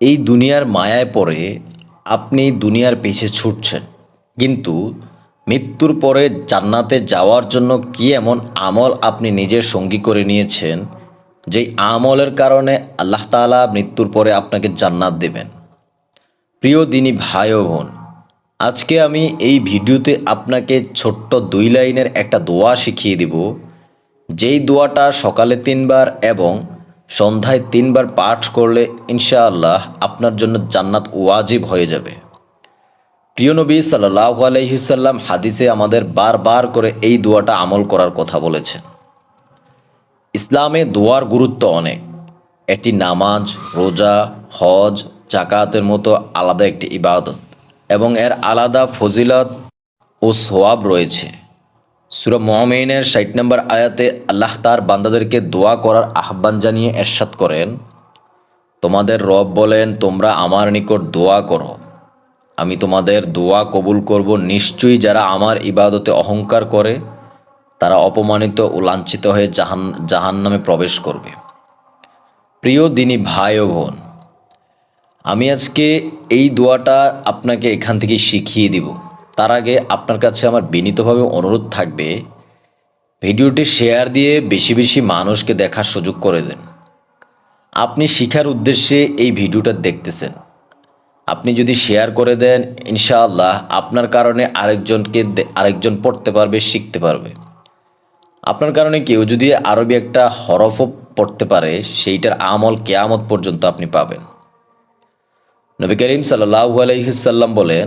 এই দুনিয়ার মায়ায় পড়ে আপনি দুনিয়ার পিছে ছুটছেন। কিন্তু মৃত্যুর পরে জান্নাতে যাওয়ার জন্য কি এমন আমল আপনি নিজের সঙ্গী করে নিয়েছেন যেই আমলের কারণে আল্লাহ তাআলা মৃত্যুর পরে আপনাকে জান্নাত দেবেন? প্রিয় দিনী ভাই ও বোন, আজকে আমি এই ভিডিওতে আপনাকে ছোট্ট দুই লাইনের একটা দোয়া শিখিয়ে দিব। যেই দোয়াটা সকালে তিনবার এবং সন্ধ্যায় তিনবার পাঠ করলে ইনশাআল্লাহ আপনার জন্য জান্নাত ওয়াজিব হয়ে যাবে। প্রিয় নবী সাল্লাহ আলহিসাল্লাম হাদিসে আমাদের বারবার করে এই দোয়াটা আমল করার কথা বলেছেন। ইসলামে দোয়ার গুরুত্ব অনেক। এটি নামাজ, রোজা, হজ জাকাতের মতো আলাদা একটি ইবাদত এবং এর আলাদা ফজিলত ও সোয়াব রয়েছে। সুরা মোহামেনের ষাট নম্বর আয়াতে আল্লাহ তার বান্দাদেরকে দোয়া করার আহ্বান জানিয়ে এরশাদ করেন, তোমাদের রব বলেন, তোমরা আমার নিকট দোয়া করো। আমি তোমাদের দোয়া কবুল করব। নিশ্চয়ই যারা আমার ইবাদতে অহংকার করে, তারা অপমানিত ও লাঞ্ছিত হয়ে জাহান জাহান নামে প্রবেশ করবে। প্রিয় দিনী ভাই ও বোন, আমি আজকে এই দোয়াটা আপনাকে এখান থেকে শিখিয়ে দিব। তার আগে আপনার কাছে আমার বিনীতভাবে অনুরোধ থাকবে, ভিডিওটি শেয়ার দিয়ে বেশি বেশি মানুষকে দেখার সুযোগ করে দেন। আপনি শিখার উদ্দেশ্যে এই ভিডিওটা দেখতেছেন। আপনি যদি শেয়ার করে দেন, ইনশাআল্লাহ আপনার কারণে আরেকজনকে আরেকজন পড়তে পারবে, শিখতে পারবে। আপনার কারণে কেউ যদি আরবি একটা হরফও পড়তে পারে, সেইটার আমল কেয়ামত পর্যন্ত আপনি পাবেন। নবী করিম সাল্লাহু আলহিসাল্লাম বলেন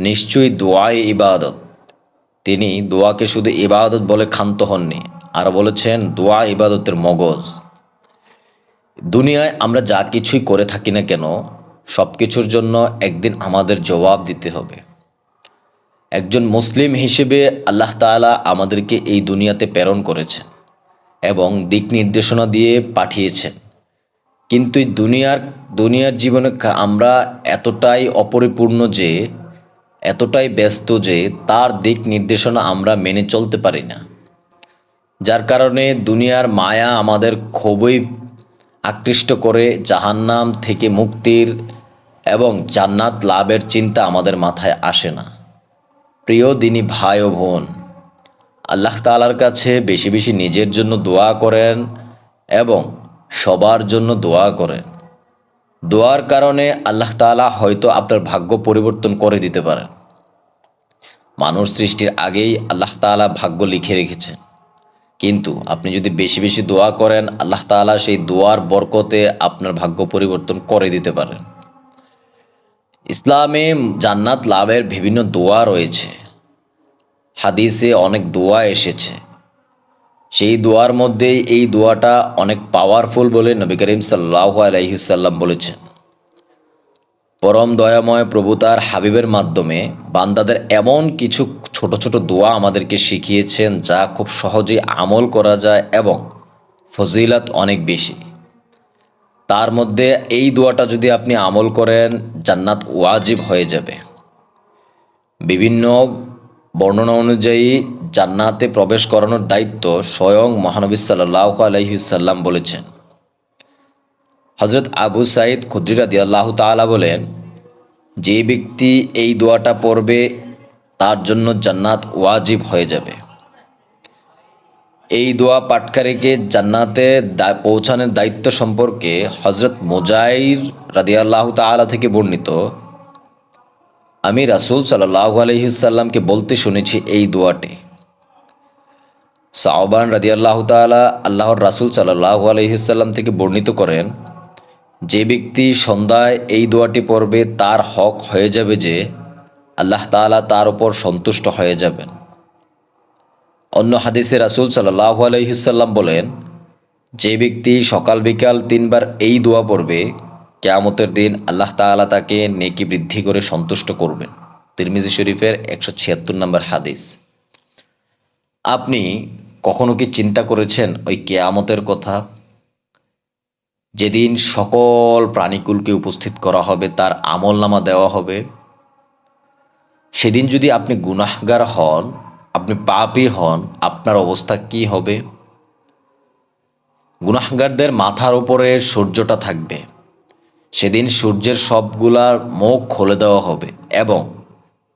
নিশ্চয়ই দোয়াই ইবাদত। তিনি দোয়াকে শুধু ইবাদত বলে ক্ষান্ত হননি, আর বলেছেন দোয়া ইবাদতের মগজ। দুনিয়ায় আমরা যা কিছুই করে থাকি না কেন সব কিছুর জন্য একদিন আমাদের জবাব দিতে হবে। একজন মুসলিম হিসেবে আল্লাহ তাআলা আমাদেরকে এই দুনিয়াতে প্রেরণ করেছেন এবং দিক নির্দেশনা দিয়ে পাঠিয়েছেন। কিন্তু এই দুনিয়ার দুনিয়ার জীবনে আমরা এতটাই অপরিপূর্ণ যে এতটাই ব্যস্ত যে তার দিক নির্দেশনা আমরা মেনে চলতে পারি না। যার কারণে দুনিয়ার মায়া আমাদের খুবই আকৃষ্ট করে জাহান্নাম থেকে মুক্তির এবং জান্নাত লাভের চিন্তা আমাদের মাথায় আসে না। প্রিয় দিনী ভাই ও বোন, আল্লাহ তালার কাছে বেশি বেশি নিজের জন্য দোয়া করেন এবং সবার জন্য দোয়া করেন। দোয়ার কারণে আল্লাহ তাআলা হয়তো আপনার ভাগ্য পরিবর্তন করে দিতে পারেন। মানুষ সৃষ্টির আগেই আল্লাহ তাআলা ভাগ্য লিখে রেখেছেন। কিন্তু আপনি যদি বেশি বেশি দোয়া করেন, আল্লাহ তাআলা সেই দোয়ার বরকতে আপনার ভাগ্য পরিবর্তন করে দিতে পারেন। ইসলামে জান্নাত লাভের বিভিন্ন দোয়া রয়েছে। হাদিসে অনেক দোয়া এসেছে। সেই দোয়ার মধ্যেই এই দোয়াটা অনেক পাওয়ারফুল বলে নবী করিম সাল্লাহ আলাইসাল্লাম বলেছেন। পরম দয়াময় প্রভু তার হাবিবের মাধ্যমে বান্দাদের এমন কিছু ছোট ছোট দোয়া আমাদেরকে শিখিয়েছেন, যা খুব সহজেই আমল করা যায় এবং ফজিলাত অনেক বেশি। তার মধ্যে এই দোয়াটা যদি আপনি আমল করেন, জান্নাত ওয়াজিব হয়ে যাবে। বিভিন্ন বর্ণনা অনুযায়ী জান্নাতে প্রবেশ করানোর দায়িত্ব স্বয়ং মহানবী সাল্লাহ আলহিসাল্লাম বলেছেন। হজরত আবু সাইদ খুদ্রিরা দিয়াল্লাহ তাআলা বলেন, যে ব্যক্তি এই দোয়াটা পড়বে, তার জন্য জান্নাত ওয়াজিব হয়ে যাবে। এই দোয়া পাটকারীকে জান্নাতে পৌঁছানোর দায়িত্ব সম্পর্কে হজরত মোজাইর রাদিয়াল্লাহ তাআলা থেকে বর্ণিত, আমি রাসূল সাল্লাহ আলহিসাল্লামকে বলতে শুনেছি এই দোয়াটি। সাওবান রাদিয়াল্লাহ তাআলা আল্লাহর রাসূল সাল্লাহ আলহিসাল্লাম থেকে বর্ণিত করেন, যে ব্যক্তি সন্ধ্যায় এই দোয়াটি পড়বে, তার হক হয়ে যাবে যে আল্লাহ তাআলা তার উপর সন্তুষ্ট হয়ে যাবেন। অন্য হাদিসে রাসূল সাল্লাহ আলহিসাল্লাম বলেন, যে ব্যক্তি সকাল বিকাল তিনবার এই দোয়া পড়বে, কেয়ামতের দিন আল্লাহ তাআলা তাকে নেকি বৃদ্ধি করে সন্তুষ্ট করবেন। তিরমিজি শরীফের একশো ছিয়াত্তর নম্বর হাদিস। আপনি কখনো কি চিন্তা করেছেন ওই কেয়ামতের কথা? যেদিন সকল প্রাণীকুলকে উপস্থিত করা হবে, তার আমল নামা দেওয়া হবে। সেদিন যদি আপনি গুনাহগার হন, আপনি পাপী হন, আপনার অবস্থা কি হবে? গুনাহগারদের মাথার উপরে সূর্যটা থাকবে। সেদিন সূর্যের সবগুলার মুখ খুলে দেওয়া হবে এবং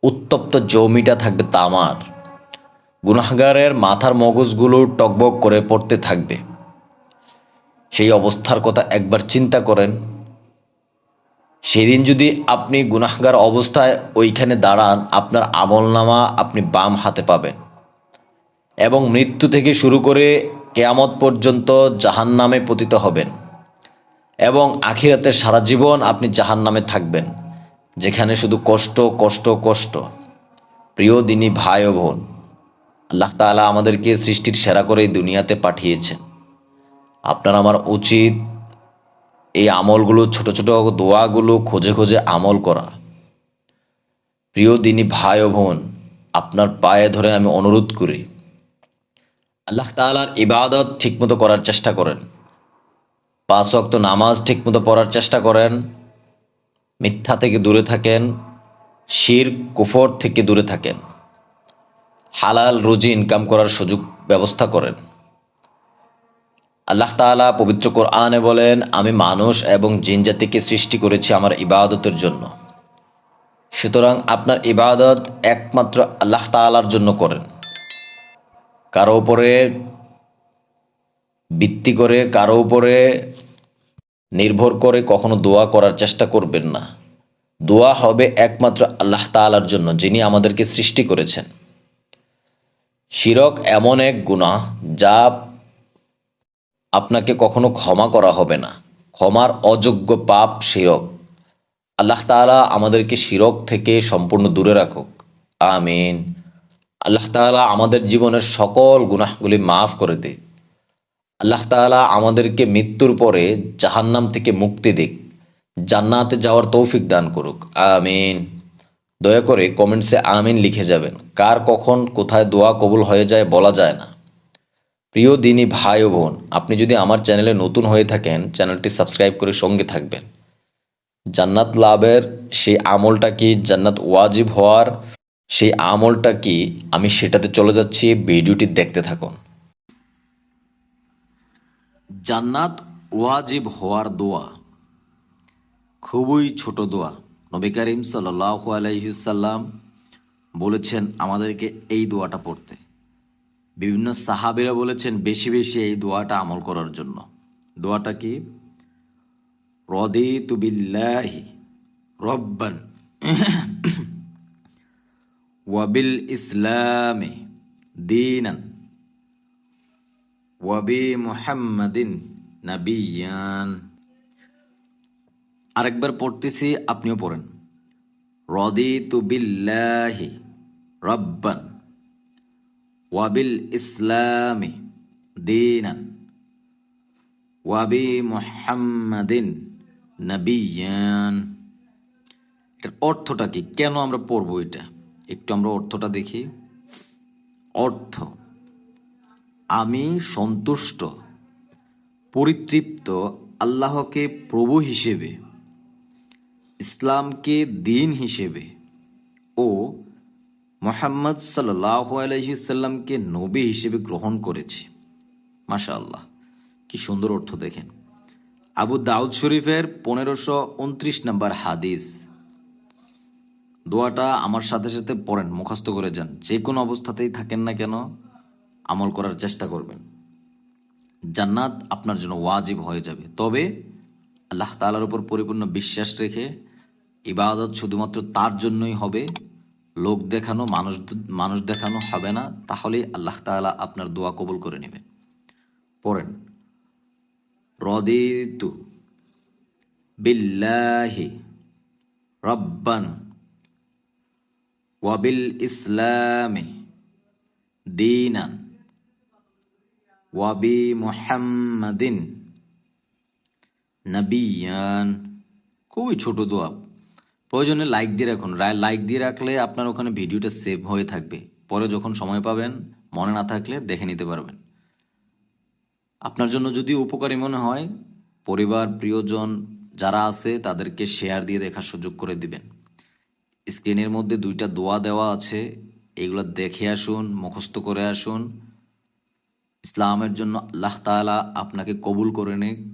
উত্তপ্ত জমিটা থাকবে তামার। গুনাহগারের মাথার মগজগুলো টকবক করে পড়তে থাকবে। সেই অবস্থার কথা একবার চিন্তা করেন। সেদিন যদি আপনি গুনাহগার অবস্থায় ওইখানে দাঁড়ান, আপনার আমলনামা আপনি বাম হাতে পাবেন। এবং মৃত্যু থেকে শুরু করে কেয়ামত পর্যন্ত জাহান নামে পতিত হবেন। এবং আখিরাতের সারা জীবন আপনি জাহান নামে থাকবেন, যেখানে শুধু কষ্ট কষ্ট কষ্ট। প্রিয় দিনী ভাই ও বোন আল্লাহ তাআলা আমাদেরকে সৃষ্টির সেরা করে দুনিয়াতে পাঠিয়েছেন। আপনার আমার উচিত এই আমলগুলো, ছোট ছোট দোয়াগুলো খোঁজে খোঁজে আমল করা। প্রিয় দিনী ভাই ও বোন, আপনার পায়ে ধরে আমি অনুরোধ করি, আল্লাহ তাআলার ইবাদত ঠিকমতো করার চেষ্টা করেন। পাঁচ ওয়াক্ত নামাজ ঠিকমতো পড়ার চেষ্টা করেন, মিথ্যা থেকে দূরে থাকেন, শির, কুফর থেকে দূরে থাকেন। হালাল রুজি ইনকাম করার সুযোগ ব্যবস্থা করেন। আল্লাহ তাআলা পবিত্র কোরআনে বলেন, আমি মানুষ এবং জিন জাতিকে সৃষ্টি করেছি আমার ইবাদতের জন্য। সুতরাং আপনার ইবাদত একমাত্র আল্লাহ তাআলার জন্য করেন। কারও উপরে ভিত্তি করে, কারও উপরে নির্ভর করে কখনো দোয়া করার চেষ্টা করবেন না। দোয়া হবে একমাত্র আল্লাহ তাআলার জন্য, যিনি আমাদেরকে সৃষ্টি করেছেন। শিরক এমন এক গুনাহ যা আপনাকে কখনো ক্ষমা করা হবে না। ক্ষমার অযোগ্য পাপ শিরক। আল্লাহ তাআলা আমাদেরকে শিরক থেকে সম্পূর্ণ দূরে রাখুক। আমিন। আল্লাহ তাআলা আমাদের জীবনের সকল গুনাহগুলি মাফ করে দিক। আল্লাহ তাআলা আমাদেরকে মৃত্যুর পরে জাহান্নাম থেকে মুক্তি দিক। জান্নাতে যাওয়ার তৌফিক দান করুক। আমিন। দয়া করে কমেন্টসে আমিন লিখে যাবেন। কার কখন কোথায় দোয়া কবুল হয়ে যায় বলা যায় না। প্রিয় দিনী ভাই ও বোন, আপনি যদি আমার চ্যানেলে নতুন হয়ে থাকেন, চ্যানেলটি সাবস্ক্রাইব করে সঙ্গে থাকবেন। জান্নাত লাভের সেই আমলটা কি জান্নাত ওয়াজিব হওয়ার? সেই আমলটা কি? আমি সেটাতে চলে যাচ্ছি, ভিডিওটি দেখতে থাকুন। জান্নাত ওয়াজিব হওয়ার দোয়া, খুবই ছোট দোয়া। নবী করিম সাল্লাহ বলেছেন, আমাদেরকে এই দোয়াটা পড়তে। বিভিন্ন সাহাবিরা বলেছেন, বেশি বেশি এই দোয়াটা আমল করার জন্য। দোয়াটা কি? রদিতু বিল্লাহি রব্বান ওয়াবিল ইসলামে দিনান ওয়াবি মুহাম্মাদিন নাবিয়ান। আরেকবার পড়তেছি, আপনিও পড়েন। রদি রদিতু বিল্লাহি রব্বান ওয়াবিল ইসলামি দিনান ওয়াবি মুহাম্মাদিন নাবিয়ান। এটার অর্থটা কি? কেন আমরা পড়ব এটা? একটু আমরা অর্থটা দেখি। অর্থ, আমি সন্তুষ্ট, পরিতৃপ্ত, আল্লাহকে প্রভু হিসেবে ইসলামকে দিন হিসেবে ও মোহাম্মদ সাল্লাহ আলহিসাল্লামকে নবী হিসেবে গ্রহণ করেছি। মাশা আল্লাহ কি সুন্দর অর্থ দেখেন। আবু দাউদ শরীফের পনেরোশো উনত্রিশ নম্বর হাদিস। দোয়াটা আমার সাথে সাথে পড়েন, মুখস্থ করে যান। যে কোনো অবস্থাতেই থাকেন না কেন, আমল করার চেষ্টা করবেন। জান্নাত আপনার জন্য ওয়াজিব হয়ে যাবে। তবে আল্লাহ তালার উপর পরিপূর্ণ বিশ্বাস রেখে ইবাদত শুধুমাত্র তার জন্যই হবে, লোক দেখানো, মানুষ মানুষ দেখানো হবে না, তাহলেই আল্লাহ তাআলা আপনার দোয়া কবুল করে নেবে। পড়েন। রদিতু বিল্লাহি রব্বান ওয়াবিল ইসলামে দিনান ওয়াবি মুহাম্মাদিন নাবিয়ান। খুবই ছোট দোয়া প্রয়োজনে লাইক দিয়ে রাখুন। লাইক দিয়ে রাখলে আপনার ওখানে ভিডিওটা সেভ হয়ে থাকবে। পরে যখন সময় পাবেন, মনে না থাকলে দেখে নিতে পারবেন। আপনার জন্য যদি উপকারী মনে হয়, পরিবার, প্রিয়জন যারা আছে, তাদেরকে শেয়ার দিয়ে দেখার সুযোগ করে দিবেন। স্ক্রিনের মধ্যে দুইটা দোয়া দেওয়া আছে। এগুলো দেখে আসুন, মুখস্থ করে আসুন। ইসলামের জন্য আল্লাহ তাআলা আপনাকে কবুল করে নিক।